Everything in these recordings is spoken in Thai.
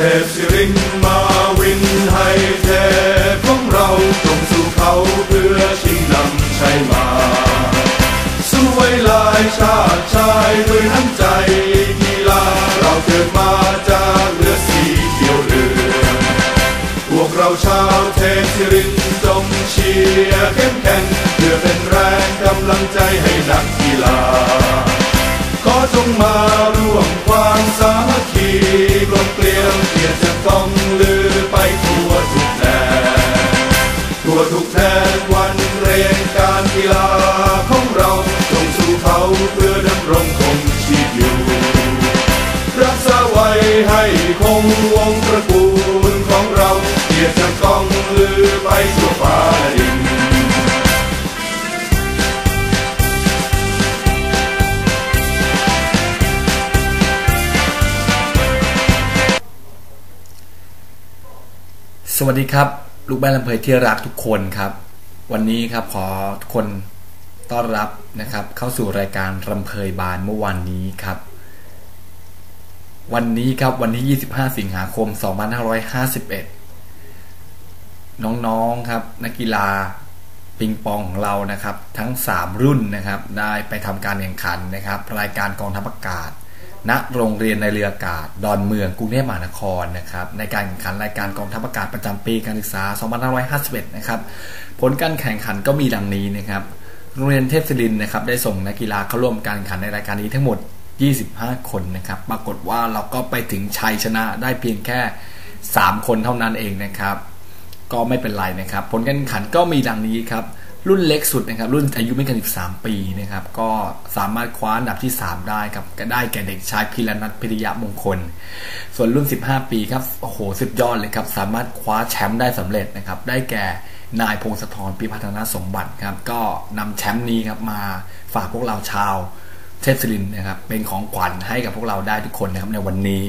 เทพสิริงมาวินให้เทพของเราตรงสู่เขาเพื่อชิงนำชัยมา สู้ไว้ลายชาติชายด้วยน้ำใจกีฬาเราเกิดมาจากเรือสีเขียวเรือ พวกเราชาวเทพศิรินจงเชียร์เข้มแข็งเพื่อเป็นแรงกำลังใจให้นักกีฬา ขอจงมาร่วมความสามัคคี คงวงตระกูลของเราเกียรติจะก้องลือไปทั่วฟ้าดินสวัสดีครับ ลูกบ้านลำเพยที่รักทุกคนครับ วันนี้ครับขอทุกคนต้อนรับนะครับ เข้าสู่รายการรำเพยบานเมื่อวันนี้ครับ วันนี้ครับวันที่ 25 สิงหาคม 2551 น้องๆครับ นักกีฬาปิงปองของเรานะครับ ทั้ง 3 รุ่นนะครับ ได้ไปทำการแข่งขันนะครับ รายการกองทัพอากาศ ณโรงเรียนในเรืออากาศ ดอนเมืองกรุงเทพมหานครนะครับ ในการแข่งขันรายการกองทัพอากาศประจำปีการศึกษา 2551 นะครับ ผลการแข่งขันก็มีดังนี้นะครับโรงเรียนเทพศิรินนะครับได้ส่งนักกีฬาเข้าร่วมการแข่งขันในรายการนี้ทั้งหมด 25 คนนะครับ ปรากฏว่าเราก็ไปถึงชัยชนะได้เพียงแค่ 3 คนเท่านั้นเองนะครับ ก็ไม่เป็นไรนะครับ ผลการแข่งขันก็มีดังนี้ครับ รุ่นเล็กสุดนะครับ รุ่นอายุไม่เกิน 13 ปีนะครับ ก็สามารถคว้าอันดับที่ 3 ได้ครับก็ได้แก่เด็กชายพิรนัทพิริยะมงคล ส่วนรุ่น 15 ปีครับโอ้โหสุดยอดเลยครับ สามารถคว้าแชมป์ได้สำเร็จนะครับ ได้แก่นายพงศธรพิพัฒนาสมบัติครับ ก็นำแชมป์นี้ครับมาฝากพวกเราชาว เทพศิรินนะครับ เป็นของขวัญให้กับพวกเราได้ทุกคนนะครับในวันนี้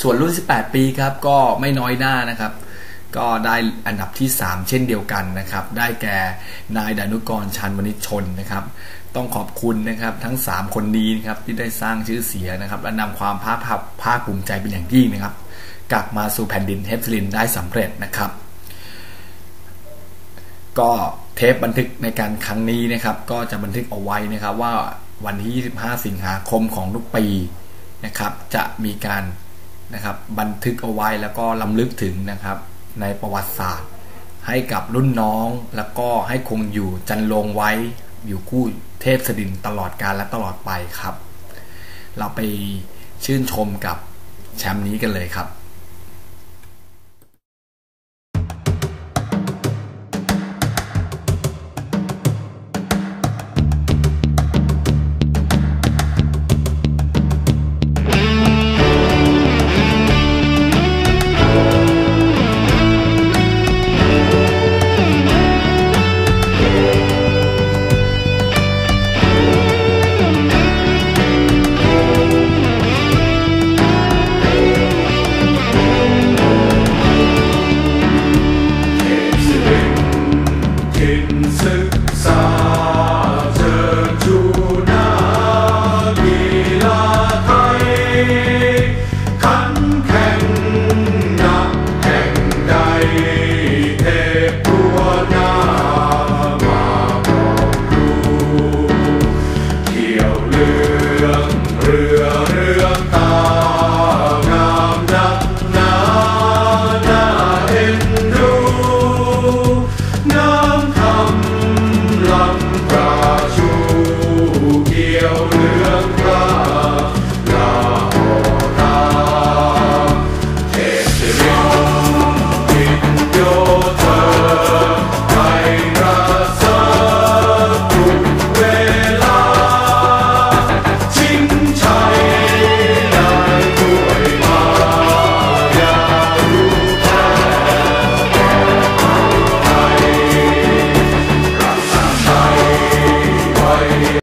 ส่วนรุ่น 18 ปีครับ ก็ไม่น้อยหน้านะครับ ก็ได้อันดับที่ 3 เช่นเดียวกันนะครับ ได้แก่นายดานุกรชันวณิชชนนะครับ ต้องขอบคุณนะครับทั้ง 3 คนนี้นะครับที่ได้สร้างชื่อเสียงนะครับ และนำความภาคภาคภาคภูมิใจเป็นอย่างยิ่งนะครับ กลับมาสู่แผ่นดินเทพลินได้สำเร็จนะครับก็เทปบันทึกในการครั้งนี้นะครับ ก็จะบันทึกเอาไว้นะครับว่า วันที่ 25 สิงหาคมของทุกปีนะครับ จะมีการนะครับบันทึกเอาไว้แล้วก็ลำลึกถึงนะครับในประวัติศาสตร์ ให้กับรุ่นน้องแล้วก็ให้คงอยู่จันลงไว้อยู่คู่เทพสดินตลอดกาลและตลอดไปครับ เราไปชื่นชมกับแชมป์นี้กันเลยครับ